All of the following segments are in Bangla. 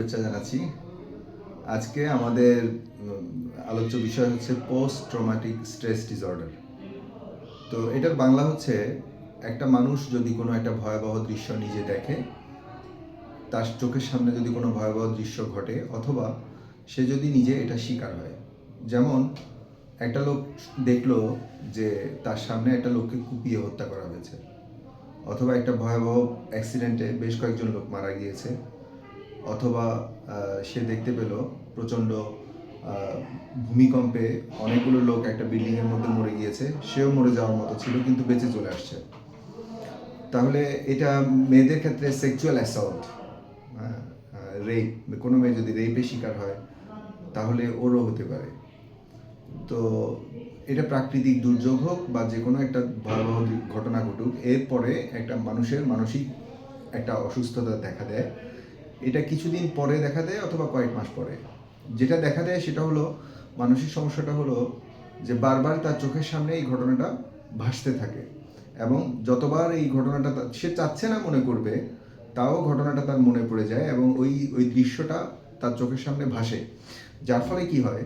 শুভেচ্ছা জানাচ্ছি। আজকে আমাদের আলোচ্য বিষয় হচ্ছে পোস্ট ট্রমাটিক স্ট্রেস ডিসঅর্ডার তো এটার বাংলা হচ্ছে, একটা মানুষ যদি কোনো একটা ভয়াবহ দৃশ্য নিজে দেখে, তার চোখের সামনে যদি কোনো ভয়াবহ দৃশ্য ঘটে, অথবা সে যদি নিজে এটা শিকার হয়। যেমন, একটা লোক দেখল যে তার সামনে একটা লোককে কুপিয়ে হত্যা করা হয়েছে, অথবা একটা ভয়াবহ অ্যাক্সিডেন্টে বেশ কয়েকজন লোক মারা গিয়েছে। অথবা সে দেখতে পেল প্রচণ্ড ভূমিকম্পে অনেকগুলো লোক একটা বিল্ডিংয়ের মধ্যে মরে গিয়েছে। সেও মরে যাওয়ার মতো ছিল, কিন্তু বেঁচে চলে আসছে। তাহলে এটা মেয়েদের ক্ষেত্রে সেক্সুয়াল অ্যাসল্ট রেপ কোনো মেয়ে যদি রেপে শিকার হয়, তাহলে ওরও হতে পারে। তো এটা প্রাকৃতিক দুর্যোগ হোক বা যে কোনো একটা ভয়াবহ ঘটনা ঘটুক, এরপরে একটা মানুষের মানসিক একটা অসুস্থতা দেখা দেয়। এটা কিছুদিন পরে দেখা দেয় অথবা কয়েক মাস পরে। যেটা দেখা দেয় সেটা হলো, মানসিক সমস্যাটা হলো যে বারবার তার চোখের সামনে এই ঘটনাটা ভাসতে থাকে এবং যতবার এই ঘটনাটা সে চাচ্ছে না মনে করবে, তাও ঘটনাটা তার মনে পড়ে যায় এবং ওই ওই দৃশ্যটা তার চোখের সামনে ভাসে। যার ফলে কি হয়,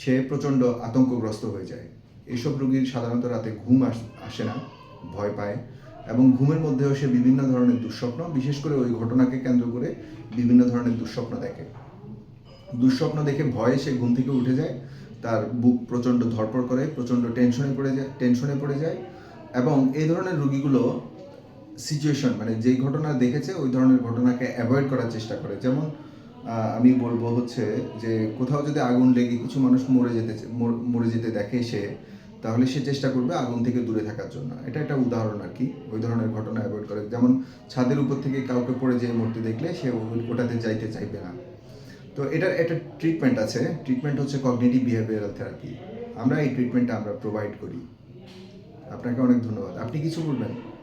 সে প্রচণ্ড আতঙ্কগ্রস্ত হয়ে যায়। এসব রোগীর সাধারণত রাতে ঘুম আসে না, ভয় পায়। এবং ঘুমের মধ্যেও সে বিভিন্ন ধরনের দুঃস্বপ্ন, বিশেষ করে ওই ঘটনাকে কেন্দ্র করে বিভিন্ন ধরনের দুঃস্বপ্ন দেখে। দুঃস্বপ্ন দেখে ভয়ে সে ঘুম থেকে উঠে যায়, তার বুক প্রচণ্ড ধরপড় করে, প্রচণ্ড টেনশনে পড়ে যায়, টেনশনে পড়ে যায় এবং এই ধরনের রোগীগুলো সিচুয়েশন মানে যেই ঘটনা দেখেছে, ওই ধরনের ঘটনাকে অ্যাভয়েড করার চেষ্টা করে। যেমন আমি বলব হচ্ছে যে কোথাও যদি আগুন লেগে কিছু মানুষ মরে যেতে মর- যেতে দেখে সে তাহলে সে চেষ্টা করবে আগুন থেকে দূরে থাকার জন্য। এটা একটা উদাহরণ আর কি, ওই ধরনের ঘটনা অ্যাভয়েড করে। যেমন ছাদের উপর থেকে কাউকে পড়ে যেয়ে মরতে দেখলে সে ওটাতে যাইতে চাইবে না। তো এটার একটা ট্রিটমেন্ট আছে। ট্রিটমেন্ট হচ্ছে কগনিটিভ বিহেভিয়ারাল থেরাপি আমরা এই ট্রিটমেন্টটা আমরা প্রোভাইড করি। আপনাকে অনেক ধন্যবাদ। আপনি কিছু বলবেন?